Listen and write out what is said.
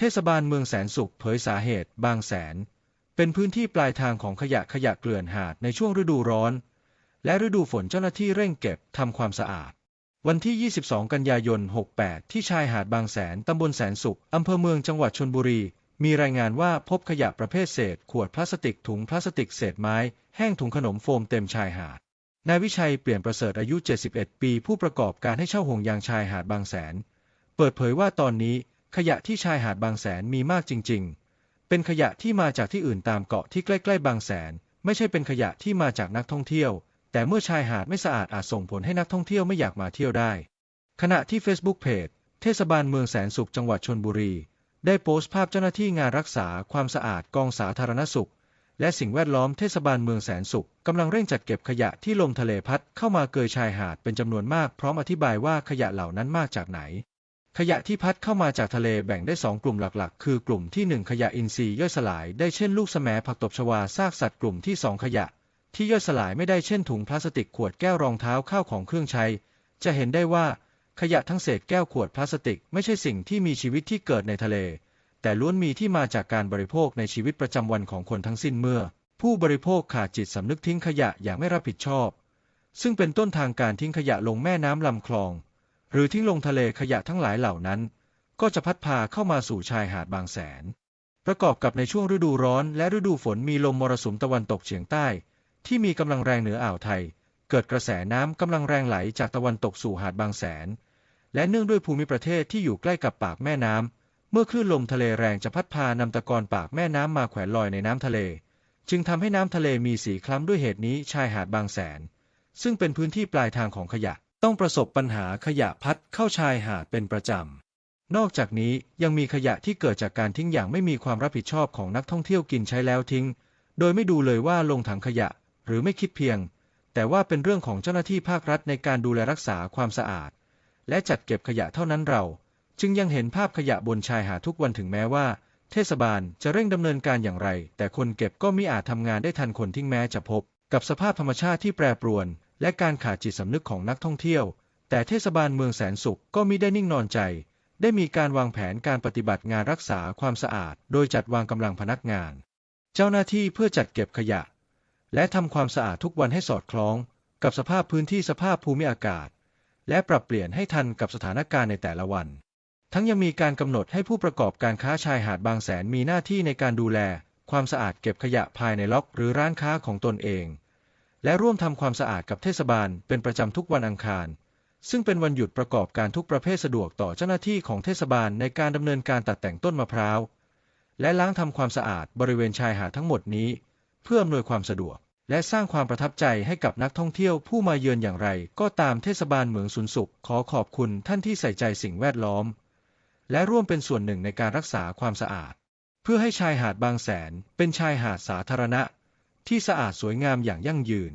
เทศบาลเมืองแสนสุขเผยสาเหตุบางแสน เป็นพื้นที่ปลายทางของขยะขยะเกลื่อนหาดในช่วงฤดูร้อน และฤดูฝนเจ้าหน้าที่เร่งเก็บทำความสะอาด วันที่ 22 กันยายน 68 ที่ชายหาดบางแสนตำบลแสนสุขอำเภอเมืองจังหวัดชนบุรี มีรายงานว่าพบขยะประเภทเศษ ขวดพลาสติกถุงพลาสติกเศษไม้ แห้งถุงขนมโฟมเต็มชายหาดนายวิชัยเปลี่ยนประเสริฐอายุ 71 ปี ผู้ประกอบการให้เช่าห่วงยางชายหาดบางแสน เปิดเผยว่าตอนนี้ ขยะที่ชายหาดบางแสนมีมากจริง ๆ เป็นขยะที่มาจากที่อื่นตามเกาะที่ใกล้ ๆ บางแสน ไม่ใช่เป็นขยะที่มาจากนักท่องเที่ยว แต่เมื่อชายหาดไม่สะอาดอาจส่งผลให้นักท่องเที่ยวไม่อยากมาเที่ยวได้ ขณะที่ Facebook Page เทศบาลเมืองแสนสุขจังหวัดชนบุรี ได้โพสต์ภาพเจ้าหน้าที่งานรักษาความสะอาดกองสาธารณสุข และสิ่งแวดล้อมเทศบาลเมืองแสนสุขกำลังเร่งจัดเก็บขยะที่ลมทะเลพัดเข้ามาเกยชายหาดเป็นจำนวนมากพร้อมอธิบายว่าขยะเหล่านั้นมาจากไหน ขยะที่พัดเข้ามาจากทะเลแบ่งได้ 2 กลุ่มหลักๆ คือกลุ่มที่ 1 ขยะอินทรีย์ย่อยสลายได้เช่นลูกแสมผักตบชวาซากสัตว์กลุ่มที่ 2 ขยะ ที่ย่อยสลายไม่ได้เช่นถุงพลาสติกขวดแก้วรองเท้าข้าวของเครื่องใช้ จะเห็นได้ว่าขยะทั้งเศษแก้วขวดพลาสติกไม่ใช่สิ่งที่มีชีวิตที่เกิดในทะเล แต่ล้วนมีที่มาจากการบริโภคในชีวิตประจำวันของคนทั้งสิ้นเมื่อ ผู้บริโภคขาดจิตสำนึกทิ้งขยะอย่างไม่รับผิดชอบ ซึ่งเป็นต้นทางการทิ้งขยะลงแม่น้ำลำคลอง หรือทิ้งลงทะเลขยะทั้งหลายเหล่านั้น ก็จะพัดพาเข้ามาสู่ชายหาดบางแสน ประกอบกับในช่วงฤดูร้อนและฤดูฝนมีลมมรสุมตะวันตกเฉียงใต้ ที่มีกำลังแรงเหนืออ่าวไทย เกิดกระแสน้ำกำลังแรงไหลจากตะวันตกสู่หาดบางแสน และเนื่องด้วยภูมิประเทศที่อยู่ใกล้กับปากแม่น้ำเมื่อคลื่นลมทะเลแรงจะพัดพานำตะกอนปากแม่น้ำมาแขวนลอยในน้ำทะเล จึงทำให้น้ำทะเลมีสีคล้ำด้วยเหตุนี้ชายหาดบางแสน ซึ่งเป็นพื้นที่ปลายทางของขยะ ต้องประสบปัญหาขยะพัดเข้าชายหาดเป็นประจำ นอกจากนี้ยังมีขยะที่เกิดจากการทิ้งอย่างไม่มีความรับผิดชอบของนักท่องเที่ยวกินใช้แล้วทิ้ง โดยไม่ดูเลยว่าลงถังขยะ หรือไม่คิดเพียง แต่ว่าเป็นเรื่องของเจ้าหน้าที่ภาครัฐในการดูแลรักษาความสะอาด และจัดเก็บขยะเท่านั้นเรา จึงยังเห็นภาพขยะบนชายหาดทุกวันถึงแม้ว่า เทศบาลจะเร่งดำเนินการอย่างไร แต่คนเก็บก็มิอาจทำงานได้ทันคนทิ้งแม้จะพบ กับสภาพธรรมชาติที่แปรปรวน และการขาดจิตสำนึกของนักท่องเที่ยว แต่เทศบาลเมืองแสนสุขก็มิได้นิ่งนอนใจ ได้มีการวางแผนการปฏิบัติงานรักษาความสะอาด โดยจัดวางกำลังพนักงาน เจ้าหน้าที่เพื่อจัดเก็บขยะ และทำความสะอาดทุกวันให้สอดคล้อง กับสภาพพื้นที่สภาพภูมิอากาศ และปรับเปลี่ยนให้ทันกับสถานการณ์ในแต่ละวัน ทั้งยังมีการกำหนดให้ผู้ประกอบการค้าชายหาดบางแสนมีหน้าที่ในการดูแล ความสะอาดเก็บขยะภายในล็อกหรือร้านค้าของตนเอง และร่วมทำความสะอาดกับเทศบาลเป็นประจำทุกวันอังคาร ซึ่งเป็นวันหยุดประกอบการทุกประเภทสะดวกต่อเจ้าหน้าที่ของเทศบาลในการดำเนินการตัดแต่งต้นมะพร้าว และล้างทำความสะอาดบริเวณชายหาดทั้งหมดนี้ เพื่ออำนวยความสะดวก และสร้างความประทับใจให้กับนักท่องเที่ยวผู้มาเยือนอย่างไร ก็ตามเทศบาลเมืองสุนสุข ขอขอบคุณท่านที่ใส่ใจสิ่งแวดล้อม และร่วมเป็นส่วนหนึ่งในการรักษาความสะอาด เพื่อให้ชายหาดบางแสนเป็นชายหาดสาธารณะ ที่สะอาดสวยงามอย่างยั่งยืน